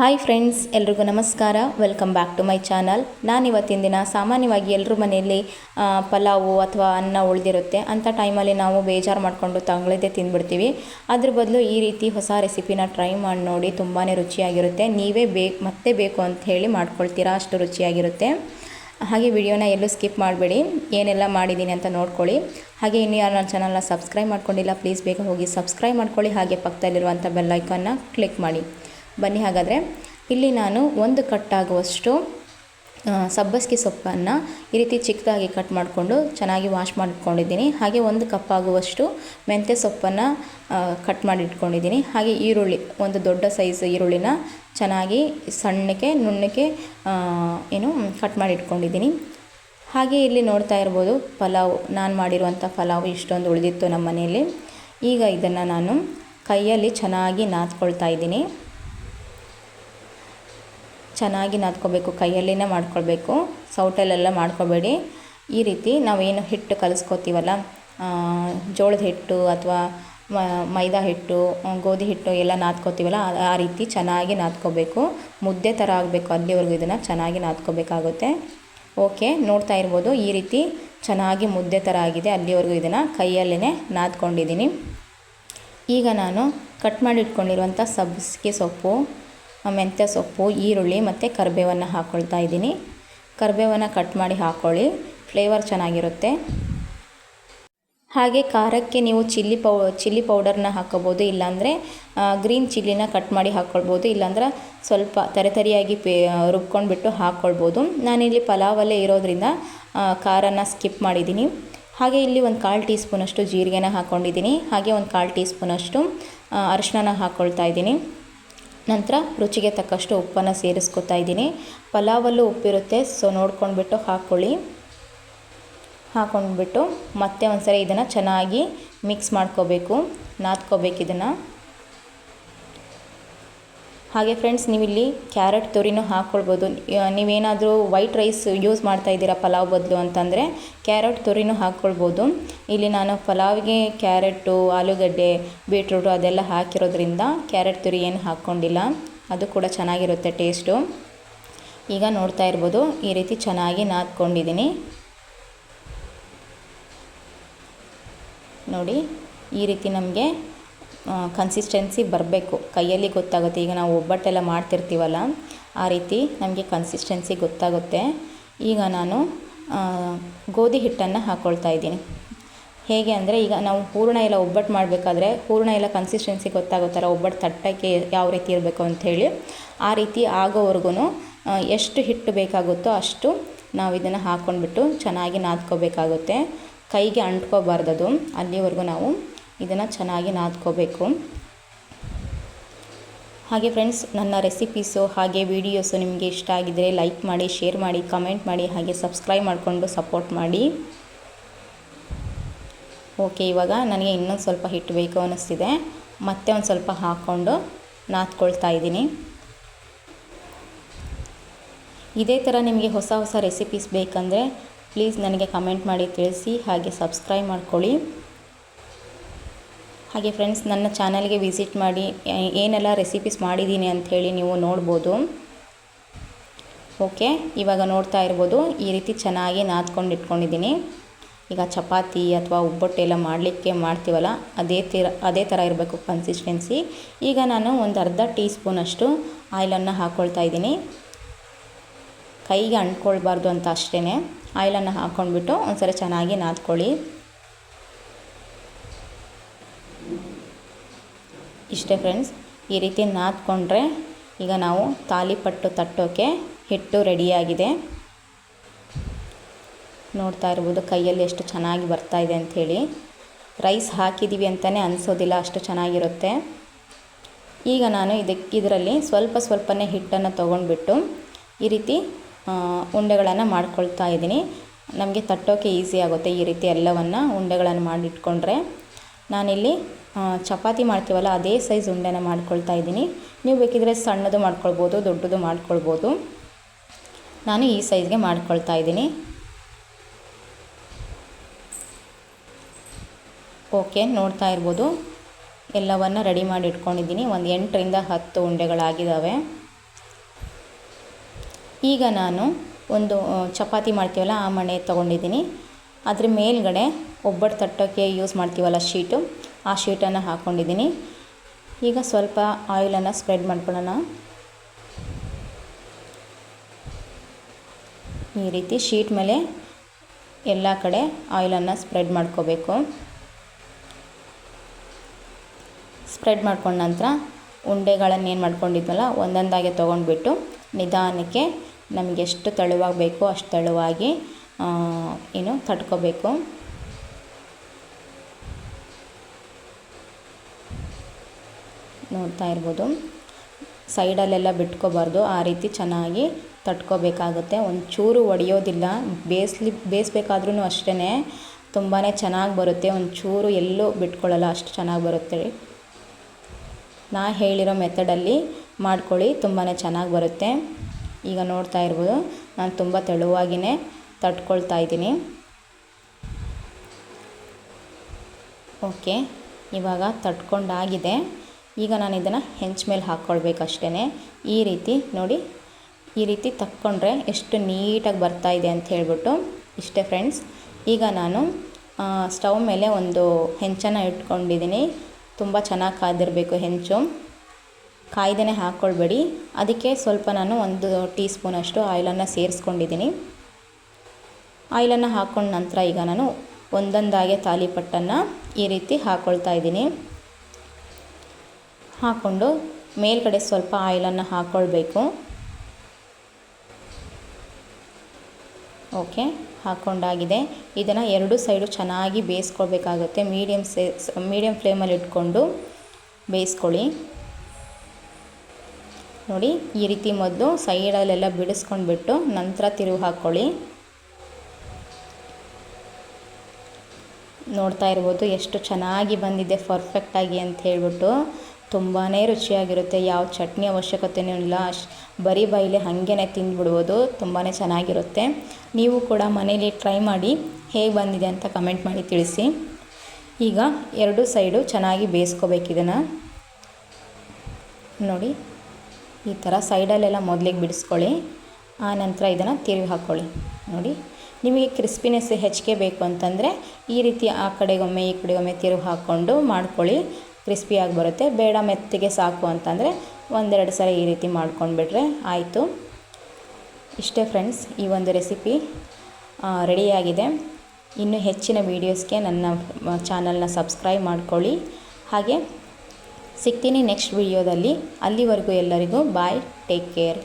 Hi friends, ಎಲ್ರಿಗೂ ನಮಸ್ಕಾರ. Welcome back to my channel ನಾನು ಇವತ್ತಿನ ದಿನ ಸಾಮಾನ್ಯವಾಗಿ ಎಲ್ಲರ ಮನೆಯಲ್ಲಿ ಪಲಾವು ಅಥವಾ ಅನ್ನ ಉಳಿದಿರುತ್ತೆ. ಅಂಥ ಟೈಮಲ್ಲಿ ನಾವು ಬೇಜಾರು ಮಾಡಿಕೊಂಡು ತಂಗಳದೇ ತಿಂದ್ಬಿಡ್ತೀವಿ. ಅದ್ರ ಬದಲು ಈ ರೀತಿ ಹೊಸ ರೆಸಿಪಿನ ಟ್ರೈ ಮಾಡಿ ನೋಡಿ ತುಂಬಾ ರುಚಿಯಾಗಿರುತ್ತೆ. ನೀವೇ ಬೇಕು ಮತ್ತೆ ಬೇಕು ಅಂತ ಹೇಳಿ ಮಾಡ್ಕೊಳ್ತೀರಾ, ಅಷ್ಟು ರುಚಿಯಾಗಿರುತ್ತೆ. ಹಾಗೆ ವಿಡಿಯೋನ ಎಲ್ಲೂ ಸ್ಕಿಪ್ ಮಾಡಬೇಡಿ. ಏನೆಲ್ಲ ಮಾಡಿದ್ದೀನಿ ಅಂತ ನೋಡ್ಕೊಳ್ಳಿ. ಹಾಗೆ ಇನ್ನು ಯಾರು ನನ್ನ ಚಾನಲ್ನ ಸಬ್ಸ್ಕ್ರೈಬ್ ಮಾಡ್ಕೊಂಡಿಲ್ಲ ಪ್ಲೀಸ್ ಬೇಗ ಹೋಗಿ ಸಬ್ಸ್ಕ್ರೈಬ್ ಮಾಡ್ಕೊಳ್ಳಿ. ಹಾಗೆ ಪಕ್ಕದಲ್ಲಿರುವಂಥ ಬೆಲ್ಲೈಕನ್ನ ಕ್ಲಿಕ್ ಮಾಡಿ. ಬನ್ನಿ ಹಾಗಾದರೆ. ಇಲ್ಲಿ ನಾನು ಒಂದು ಕಟ್ಟಾಗುವಷ್ಟು ಸಬ್ಬಸ್ಗೆ ಸೊಪ್ಪನ್ನು ಈ ರೀತಿ ಚಿಕ್ಕದಾಗಿ ಕಟ್ ಮಾಡಿಕೊಂಡು ಚೆನ್ನಾಗಿ ವಾಶ್ ಮಾಡಿಟ್ಕೊಂಡಿದ್ದೀನಿ ಹಾಗೆ ಒಂದು ಕಪ್ ಆಗುವಷ್ಟು ಮೆಂತ್ಯ ಸೊಪ್ಪನ್ನು ಕಟ್ ಮಾಡಿ ಇಟ್ಕೊಂಡಿದ್ದೀನಿ ಹಾಗೆ ಈರುಳ್ಳಿ, ಒಂದು ದೊಡ್ಡ ಸೈಜ್ ಈರುಳ್ಳಿನ ಚೆನ್ನಾಗಿ ಸಣ್ಣಕ್ಕೆ, ನುಣ್ಣಕ್ಕೆ ಏನು ಕಟ್ ಮಾಡಿ ಇಟ್ಕೊಂಡಿದ್ದೀನಿ ಹಾಗೆ ಇಲ್ಲಿ ನೋಡ್ತಾ ಇರ್ಬೋದು, ಪಲಾವ್, ನಾನು ಮಾಡಿರುವಂಥ ಪಲಾವ್ ಇಷ್ಟೊಂದು ಉಳಿದಿತ್ತು ನಮ್ಮ ಮನೆಯಲ್ಲಿ ಈಗ ಇದನ್ನು ನಾನು ಕೈಯಲ್ಲಿ ಚೆನ್ನಾಗಿ ನಾದ್ಕೊಳ್ತಾ ಇದ್ದೀನಿ. ಚೆನ್ನಾಗಿ ನಾದ್ಕೋಬೇಕು, ಕೈಯಲ್ಲಿನೇ ಮಾಡ್ಕೊಳ್ಬೇಕು, ಸೌಟಲ್ಲೆಲ್ಲ ಮಾಡ್ಕೋಬೇಡಿ. ಈ ರೀತಿ ನಾವೇನು ಹಿಟ್ಟು ಕಲಿಸ್ಕೋತೀವಲ್ಲ ಜೋಳದ ಹಿಟ್ಟು ಅಥವಾ ಮೈದಾ ಹಿಟ್ಟು, ಗೋಧಿ ಹಿಟ್ಟು ಎಲ್ಲ ನಾದ್ಕೋತೀವಲ್ಲ, ಆ- ರೀತಿ ಚೆನ್ನಾಗಿ ನಾದ್ಕೋಬೇಕು. ಮುದ್ದೆ ಥರ ಆಗಬೇಕು ಅಲ್ಲಿವರೆಗೂ ಇದನ್ನು, ಚೆನ್ನಾಗಿ ನಾದ್ಕೋಬೇಕಾಗುತ್ತೆ. ಓಕೆ, ನೋಡ್ತಾ ಇರ್ಬೋದು, ಈ ರೀತಿ ಚೆನ್ನಾಗಿ ಮುದ್ದೆ ಥರ ಆಗಿದೆ ಅಲ್ಲಿವರೆಗೂ ಇದನ್ನು ಕೈಯಲ್ಲೇ ನಾದ್ಕೊಂಡಿದ್ದೀನಿ. ಈಗ ನಾನು ಕಟ್ ಮಾಡಿ ಇಟ್ಕೊಂಡಿರುವಂಥ ಸಬ್ಬಸಿಗೆ ಸೊಪ್ಪು ಮೆಂತ್ಯ ಸೊಪ್ಪು, ಈರುಳ್ಳಿ ಮತ್ತು ಕರಿಬೇವನ್ನು ಹಾಕ್ಕೊಳ್ತಾ ಇದ್ದೀನಿ. ಕರಿಬೇವನ್ನು ಕಟ್ ಮಾಡಿ ಹಾಕ್ಕೊಳ್ಳಿ ಫ್ಲೇವರ್ ಚೆನ್ನಾಗಿರುತ್ತೆ. ಹಾಗೆ ಖಾರಕ್ಕೆ ನೀವು ಚಿಲ್ಲಿ ಪೌ ಚಿಲ್ಲಿ ಪೌಡರ್ನ ಹಾಕ್ಕೋಬೋದು ಇಲ್ಲಾಂದರೆ ಗ್ರೀನ್ ಚಿಲ್ಲಿನ ಕಟ್ ಮಾಡಿ ಹಾಕ್ಕೊಳ್ಬೋದು ಇಲ್ಲಾಂದ್ರೆ ಸ್ವಲ್ಪ ತರಿತರಿಯಾಗಿ ಪೇ, ರುಬ್ಕೊಂಡ್ಬಿಟ್ಟು ಹಾಕ್ಕೊಳ್ಬೋದು ನಾನಿಲ್ಲಿ ಪಲಾವಲ್ಲೇ ಇರೋದ್ರಿಂದ ಖಾರನ ಸ್ಕಿಪ್ ಮಾಡಿದ್ದೀನಿ. ಹಾಗೆ ಇಲ್ಲಿ ಒಂದು ಕಾಲು ಟೀ ಸ್ಪೂನಷ್ಟು ಜೀರಿಗೆನ ಹಾಕ್ಕೊಂಡಿದ್ದೀನಿ ಹಾಗೆ ಒಂದು ಕಾಲು ಟೀ ಸ್ಪೂನಷ್ಟು ಅರಿಶಿನ ಹಾಕ್ಕೊಳ್ತಾ ಇದ್ದೀನಿ. ನಂತರ ರುಚಿಗೆ ತಕ್ಕಷ್ಟು ಉಪ್ಪನ್ನು ಸೇರಿಸ್ಕೊತಾ ಇದ್ದೀನಿ. ಪಲಾವಲ್ಲೂ ಉಪ್ಪಿರುತ್ತೆ ಸೊ ನೋಡ್ಕೊಂಡ್ಬಿಟ್ಟು ಹಾಕ್ಕೊಳ್ಳಿ ಹಾಕ್ಕೊಂಡ್ಬಿಟ್ಟು ಮತ್ತೆ ಒಂದ್ಸರಿ ಇದನ್ನು ಚೆನ್ನಾಗಿ ಮಿಕ್ಸ್ ಮಾಡ್ಕೋಬೇಕು, ನಾದ್ಕೋಬೇಕು ಇದನ್ನು. ಹಾಗೆ ಫ್ರೆಂಡ್ಸ್ ನೀವಿಲ್ಲಿ ಕ್ಯಾರೆಟ್ ತುರಿನೂ ಹಾಕ್ಕೊಳ್ಬೋದು ನೀವೇನಾದರೂ ವೈಟ್ ರೈಸ್ ಯೂಸ್ ಮಾಡ್ತಾ ಇದ್ದೀರಾ ಪಲಾವ್ ಬದಲು ಅಂತಂದರೆ ಕ್ಯಾರೆಟ್ ತುರಿನೂ ಹಾಕ್ಕೊಳ್ಬೋದು ಇಲ್ಲಿ ನಾನು ಪಲಾವ್ಗೆ ಕ್ಯಾರೆಟು ಆಲೂಗಡ್ಡೆ ಬೀಟ್ರೂಟು ಅದೆಲ್ಲ ಹಾಕಿರೋದ್ರಿಂದ ಕ್ಯಾರೆಟ್ ತುರಿ ಏನು ಹಾಕ್ಕೊಂಡಿಲ್ಲ. ಅದು ಕೂಡ ಚೆನ್ನಾಗಿರುತ್ತೆ ಟೇಸ್ಟು ಈಗ ನೋಡ್ತಾ ಇರ್ಬೋದು, ಈ ರೀತಿ ಚೆನ್ನಾಗಿ ನಾದ್ಕೊಂಡಿದ್ದೀನಿ. ನೋಡಿ, ಈ ರೀತಿ ನಮಗೆ ಕನ್ಸಿಸ್ಟೆನ್ಸಿ ಬರಬೇಕು. ಕೈಯಲ್ಲಿ ಗೊತ್ತಾಗುತ್ತೆ. ಈಗ ನಾವು ಒಬ್ಬಟ್ಟೆಲ್ಲ ಮಾಡ್ತಿರ್ತೀವಲ್ಲ, ಆ ರೀತಿ ನಮಗೆ ಕನ್ಸಿಸ್ಟೆನ್ಸಿ ಗೊತ್ತಾಗುತ್ತೆ. ಈಗ ನಾನು ಗೋಧಿ ಹಿಟ್ಟನ್ನು ಹಾಕ್ಕೊಳ್ತಾ ಇದ್ದೀನಿ. ಹೇಗೆ ಅಂದರೆ, ಈಗ ನಾವು ಹೂರಣ ಎಲ್ಲ ಒಬ್ಬಟ್ಟು ಮಾಡಬೇಕಾದ್ರೆ, ಹೂರಣ ಎಲ್ಲ ಕನ್ಸಿಸ್ಟೆನ್ಸಿ ಗೊತ್ತಾಗುತ್ತಲ್ಲ ಒಬ್ಬಟ್ಟು ತಟ್ಟಕ್ಕೆ ಯಾವ ರೀತಿ ಇರಬೇಕು ಅಂಥೇಳಿ ಆ ರೀತಿ ಆಗೋವರೆಗೂ ಎಷ್ಟು ಹಿಟ್ಟು ಬೇಕಾಗುತ್ತೋ ಅಷ್ಟು ನಾವು ಇದನ್ನು ಹಾಕ್ಕೊಂಡ್ಬಿಟ್ಟು ಚೆನ್ನಾಗಿ ನಾದ್ಕೋಬೇಕಾಗುತ್ತೆ. ಕೈಗೆ ಅಂಟ್ಕೋಬಾರ್ದದು. ಅಲ್ಲಿವರೆಗೂ ನಾವು ಇದನ್ನು ಚೆನ್ನಾಗಿ ನಾದ್ಕೋಬೇಕು. ಹಾಗೆ ಫ್ರೆಂಡ್ಸ್ ನನ್ನ ರೆಸಿಪೀಸು ಹಾಗೆ ವಿಡಿಯೋಸು ನಿಮಗೆ ಇಷ್ಟ ಆಗಿದ್ದರೆ ಲೈಕ್ ಮಾಡಿ ಶೇರ್ ಮಾಡಿ ಕಮೆಂಟ್ ಮಾಡಿ, ಹಾಗೆ ಸಬ್ಸ್ಕ್ರೈಬ್ ಮಾಡಿಕೊಂಡು ಸಪೋರ್ಟ್ ಮಾಡಿ. ಓಕೆ ಇವಾಗ ನನಗೆ ಇನ್ನೊಂದು ಸ್ವಲ್ಪ ಹಿಟ್ಟು ಬೇಕು ಅನ್ನಿಸ್ತಿದೆ. ಮತ್ತೆ ಒಂದು ಸ್ವಲ್ಪ ಹಾಕ್ಕೊಂಡು ನಾದ್ಕೊಳ್ತಾ ಇದ್ದೀನಿ. ಇದೇ ಥರ ನಿಮಗೆ ಹೊಸ ಹೊಸ ರೆಸಿಪೀಸ್ ಬೇಕಂದರೆ ಪ್ಲೀಸ್ ನನಗೆ ಕಮೆಂಟ್ ಮಾಡಿ ತಿಳಿಸಿ, ಹಾಗೆ ಸಬ್ಸ್ಕ್ರೈಬ್ ಮಾಡ್ಕೊಳ್ಳಿ. ಹಾಗೆ ಫ್ರೆಂಡ್ಸ್ ನನ್ನ ಚಾನಲ್ಗೆ ವಿಸಿಟ್ ಮಾಡಿ, ಏನೆಲ್ಲ ರೆಸಿಪೀಸ್ ಮಾಡಿದ್ದೀನಿ ಅಂಥೇಳಿ ನೀವು ನೋಡ್ಬೋದು. ಓಕೆ ಇವಾಗ ನೋಡ್ತಾ ಇರ್ಬೋದು, ಈ ರೀತಿ ಚೆನ್ನಾಗಿ ನಾದ್ಕೊಂಡು ಇಟ್ಕೊಂಡಿದ್ದೀನಿ. ಈಗ ಚಪಾತಿ ಅಥವಾ ಒಬ್ಬಟ್ಟು ಎಲ್ಲ ಮಾಡಲಿಕ್ಕೆ ಮಾಡ್ತೀವಲ್ಲ, ಅದೇ ಥರ ಅದೇ ಥರ ಇರಬೇಕು ಕನ್ಸಿಸ್ಟೆನ್ಸಿ ಈಗ ನಾನು ಒಂದು ಅರ್ಧ ಟೀ ಸ್ಪೂನಷ್ಟು ಆಯಿಲನ್ನು ಹಾಕ್ಕೊಳ್ತಾ ಇದ್ದೀನಿ. ಕೈಗೆ ಅಂಟ್ಕೊಳ್ಬಾರ್ದು ಅಂತ ಅಷ್ಟೇ ಆಯಿಲನ್ನು ಹಾಕ್ಕೊಂಡ್ಬಿಟ್ಟು ಒಂದ್ಸರಿ ಚೆನ್ನಾಗಿ ನಾದ್ಕೊಳ್ಳಿ. ಇಷ್ಟೇ ಫ್ರೆಂಡ್ಸ್ ಈ ರೀತಿ ನಾದ್ಕೊಂಡ್ರೆ ಈಗ ನಾವು ತಾಲಿಪಟ್ಟು ತಟ್ಟೋಕ್ಕೆ ಹಿಟ್ಟು ರೆಡಿಯಾಗಿದೆ ನೋಡ್ತಾ ಇರ್ಬೋದು ಕೈಯಲ್ಲಿ ಎಷ್ಟು ಚೆನ್ನಾಗಿ ಬರ್ತಾ ಇದೆ ಅಂಥೇಳಿ ರೈಸ್ ಹಾಕಿದ್ದೀವಿ ಅಂತಲೇ ಅನಿಸೋದಿಲ್ಲ ಅಷ್ಟು ಚೆನ್ನಾಗಿರುತ್ತೆ. ಈಗ ನಾನು ಇದಕ್ಕೆ ಇದರಲ್ಲಿ ಸ್ವಲ್ಪ ಸ್ವಲ್ಪನೇ ಹಿಟ್ಟನ್ನು ತೊಗೊಂಡ್ಬಿಟ್ಟು ಈ ರೀತಿ ಉಂಡೆಗಳನ್ನು ಮಾಡ್ಕೊಳ್ತಾ ಇದ್ದೀನಿ. ನಮಗೆ ತಟ್ಟೋಕ್ಕೆ ಈಸಿ ಆಗುತ್ತೆ ಈ ರೀತಿ ಎಲ್ಲವನ್ನು ಉಂಡೆಗಳನ್ನು ಮಾಡಿಟ್ಕೊಂಡ್ರೆ. ನಾನಿಲ್ಲಿ ಚಪಾತಿ ಮಾಡ್ತೀವಲ್ಲ, ಅದೇ ಸೈಜ್ ಉಂಡೆನ ಮಾಡ್ಕೊಳ್ತಾ ಇದ್ದೀನಿ. ನೀವು ಬೇಕಿದ್ರೆ ಸಣ್ಣದು ಮಾಡ್ಕೊಳ್ಬೋದು, ದೊಡ್ಡದು ಮಾಡ್ಕೊಳ್ಬೋದು. ನಾನು ಈ ಸೈಜ್ಗೆ ಮಾಡ್ಕೊಳ್ತಾ ಇದ್ದೀನಿ. ಓಕೆ, ನೋಡ್ತಾ ಇರ್ಬೋದು. ಎಲ್ಲವನ್ನು ರೆಡಿ ಮಾಡಿ ಇಟ್ಕೊಂಡಿದ್ದೀನಿ. ಒಂದು ಎಂಟರಿಂದ ಹತ್ತು ಉಂಡೆಗಳಾಗಿದ್ದಾವೆ ಈಗ ನಾನು ಒಂದು ಚಪಾತಿ ಮಾಡ್ತೀವಲ್ಲ, ಆ ಮಣೆ ತೊಗೊಂಡಿದ್ದೀನಿ. ಅದ್ರ ಮೇಲ್ಗಡೆ ಒಬ್ಬಟ್ಟು ತಟ್ಟೋಕ್ಕೆ ಯೂಸ್ ಮಾಡ್ತೀವಲ್ಲ ಶೀಟು. ಆ ಶೀಟನ್ನು ಹಾಕ್ಕೊಂಡಿದ್ದೀನಿ ಈಗ ಸ್ವಲ್ಪ ಆಯಿಲನ್ನು ಸ್ಪ್ರೆಡ್ ಮಾಡ್ಕೊಳ್ಳೋಣ. ಈ ರೀತಿ ಶೀಟ್ ಮೇಲೆ ಎಲ್ಲ ಕಡೆ ಆಯಿಲನ್ನು ಸ್ಪ್ರೆಡ್ ಮಾಡ್ಕೋಬೇಕು. ಸ್ಪ್ರೆಡ್ ಮಾಡ್ಕೊಂಡ ನಂತರ ಉಂಡೆಗಳನ್ನು ಏನು ಮಾಡ್ಕೊಂಡಿದ್ವಲ್ಲ ಒಂದೊಂದಾಗೆ ತೊಗೊಂಡ್ಬಿಟ್ಟು ನಿಧಾನಕ್ಕೆ ನಮಗೆ ಎಷ್ಟು ತೆಳುವಾಗಿ ಬೇಕೋ ಅಷ್ಟು ತೆಳುವಾಗಿ ಏನು ತಟ್ಕೋಬೇಕು. ನೋಡ್ತಾ ಇರ್ಬೋದು. ಸೈಡಲ್ಲೆಲ್ಲ ಬಿಟ್ಕೋಬಾರ್ದು. ಆ ರೀತಿ ಚೆನ್ನಾಗಿ ತಟ್ಕೋಬೇಕಾಗುತ್ತೆ. ಒಂಚೂರು ಒಡೆಯೋದಿಲ್ಲ. ಬೇಯಿಸ್ಲಿ ಬೇಯಿಸ್ಬೇಕಾದ್ರೂ ಅಷ್ಟೇ ತುಂಬಾ ಚೆನ್ನಾಗಿ ಬರುತ್ತೆ. ಒಂಚೂರು ಎಲ್ಲೂ ಬಿಟ್ಕೊಳ್ಳಲ್ಲ. ಅಷ್ಟು ಚೆನ್ನಾಗಿ ಬರುತ್ತೆ. ನಾ ಹೇಳಿರೋ ಮೆಥಡಲ್ಲಿ ಮಾಡ್ಕೊಳ್ಳಿ. ತುಂಬಾ ಚೆನ್ನಾಗಿ ಬರುತ್ತೆ. ಈಗ ನೋಡ್ತಾ ಇರ್ಬೋದು. ನಾನು ತುಂಬ ತೆಳುವಾಗಿಯೇ ತಟ್ಕೊಳ್ತಾ ಇದ್ದೀನಿ. ಓಕೆ. ಇವಾಗ ತಟ್ಕೊಂಡಾಗಿದೆ. ಈಗ ನಾನು ಇದನ್ನು ಹೆಂಚ್ ಮೇಲೆ ಹಾಕ್ಕೊಳ್ಬೇಕಷ್ಟೇ ಈ ರೀತಿ ನೋಡಿ, ಈ ರೀತಿ ತಕ್ಕೊಂಡ್ರೆ ಎಷ್ಟು ನೀಟಾಗಿ ಬರ್ತಾ ಇದೆ ಅಂತ ಹೇಳ್ಬಿಟ್ಟು ಇಷ್ಟೇ ಫ್ರೆಂಡ್ಸ್ ಈಗ ನಾನು ಸ್ಟವ್ ಮೇಲೆ ಒಂದು ಹೆಂಚನ್ನು ಇಟ್ಕೊಂಡಿದ್ದೀನಿ. ತುಂಬ ಚೆನ್ನಾಗಿ ಕಾದಿರಬೇಕು ಹೆಂಚು. ಕಾಯ್ದೇ ಹಾಕ್ಕೊಳ್ಬೇಡಿ ಅದಕ್ಕೆ ಸ್ವಲ್ಪ ನಾನು ಒಂದು ಟೀ ಸ್ಪೂನಷ್ಟು ಆಯಿಲನ್ನು ಸೇರಿಸ್ಕೊಂಡಿದ್ದೀನಿ. ಆಯಿಲನ್ನು ಹಾಕ್ಕೊಂಡ ನಂತರ ಈಗ ನಾನು ಒಂದೊಂದಾಗೆ ತಾಲಿಪಟ್ಟನ್ನು ಈ ರೀತಿ ಹಾಕ್ಕೊಳ್ತಾ ಇದ್ದೀನಿ. ಹಾಕ್ಕೊಂಡು ಮೇಲ್ಗಡೆ ಸ್ವಲ್ಪ ಆಯಿಲನ್ನು ಹಾಕ್ಕೊಳ್ಬೇಕು. ಓಕೆ, ಹಾಕ್ಕೊಂಡಾಗಿದೆ. ಇದನ್ನು ಎರಡು ಸೈಡು ಚೆನ್ನಾಗಿ ಬೇಯಿಸ್ಕೊಳ್ಬೇಕಾಗುತ್ತೆ. ಮೀಡಿಯಮ್ ಸೇ ಮೀಡಿಯಮ್ ಫ್ಲೇಮಲ್ಲಿ ಇಟ್ಕೊಂಡು ಬೇಯಿಸ್ಕೊಳ್ಳಿ. ನೋಡಿ, ಈ ರೀತಿ ಮದ್ದು ಸೈಡಲ್ಲೆಲ್ಲ ಬಿಡಿಸ್ಕೊಂಡ್ಬಿಟ್ಟು ನಂತರ ತಿರುವು ಹಾಕ್ಕೊಳ್ಳಿ. ನೋಡ್ತಾ ಇರ್ಬೋದು ಎಷ್ಟು ಚೆನ್ನಾಗಿ ಬಂದಿದೆ, ಪರ್ಫೆಕ್ಟಾಗಿ ಅಂತ ಹೇಳ್ಬಿಟ್ಟು. ತುಂಬಾ ರುಚಿಯಾಗಿರುತ್ತೆ. ಯಾವ ಚಟ್ನಿ ಅವಶ್ಯಕತೆಯೂ ಇಲ್ಲ. ಅಶ್, ಬರೀ ಬೈಲಿ ಹಾಗೇ ತಿಂದುಬಿಡ್ಬೋದು. ತುಂಬಾ ಚೆನ್ನಾಗಿರುತ್ತೆ. ನೀವು ಕೂಡ ಮನೇಲಿ ಟ್ರೈ ಮಾಡಿ ಹೇಗೆ ಬಂದಿದೆ ಅಂತ ಕಮೆಂಟ್ ಮಾಡಿ ತಿಳಿಸಿ. ಈಗ ಎರಡು ಸೈಡು ಚೆನ್ನಾಗಿ ಬೇಯಿಸ್ಕೋಬೇಕು ಇದನ್ನು. ನೋಡಿ, ಈ ಥರ ಸೈಡಲ್ಲೆಲ್ಲ ಮೊದಲಿಗೆ ಬಿಡಿಸ್ಕೊಳ್ಳಿ. ಆ ನಂತರ ಇದನ್ನು ತಿರುವಿ ಹಾಕ್ಕೊಳ್ಳಿ ನೋಡಿ, ನಿಮಗೆ ಕ್ರಿಸ್ಪಿನೆಸ್ ಹೆಚ್ಚಿಗೆ ಬೇಕು ಅಂತಂದರೆ ಈ ರೀತಿ ಆ ಕಡೆಗೊಮ್ಮೆ ಈ ಕಡೆಗೊಮ್ಮೆ ತಿರುವು ಹಾಕ್ಕೊಂಡು ಮಾಡ್ಕೊಳ್ಳಿ. ಕ್ರಿಸ್ಪಿಯಾಗಿ ಬರುತ್ತೆ. ಬೇಡ ಮೆತ್ತಗೆ ಸಾಕು ಅಂತಂದರೆ ಒಂದೆರಡು ಸಲ ಈ ರೀತಿ ಮಾಡ್ಕೊಂಡ್ಬಿಟ್ರೆ ಆಯಿತು. ಇಷ್ಟೇ ಫ್ರೆಂಡ್ಸ್, ಈ ಒಂದು ರೆಸಿಪಿ ರೆಡಿಯಾಗಿದೆ. ಇನ್ನೂ ಹೆಚ್ಚಿನ ವೀಡಿಯೋಸ್ಗೆ ನನ್ನ ಚಾನಲ್ನ ಸಬ್ಸ್ಕ್ರೈಬ್ ಮಾಡ್ಕೊಳ್ಳಿ. ಹಾಗೆ ಸಿಗ್ತೀನಿ ನೆಕ್ಸ್ಟ್ ವಿಡಿಯೋದಲ್ಲಿ. ಅಲ್ಲಿವರೆಗೂ ಎಲ್ಲರಿಗೂ ಬಾಯ್, ಟೇಕ್ ಕೇರ್.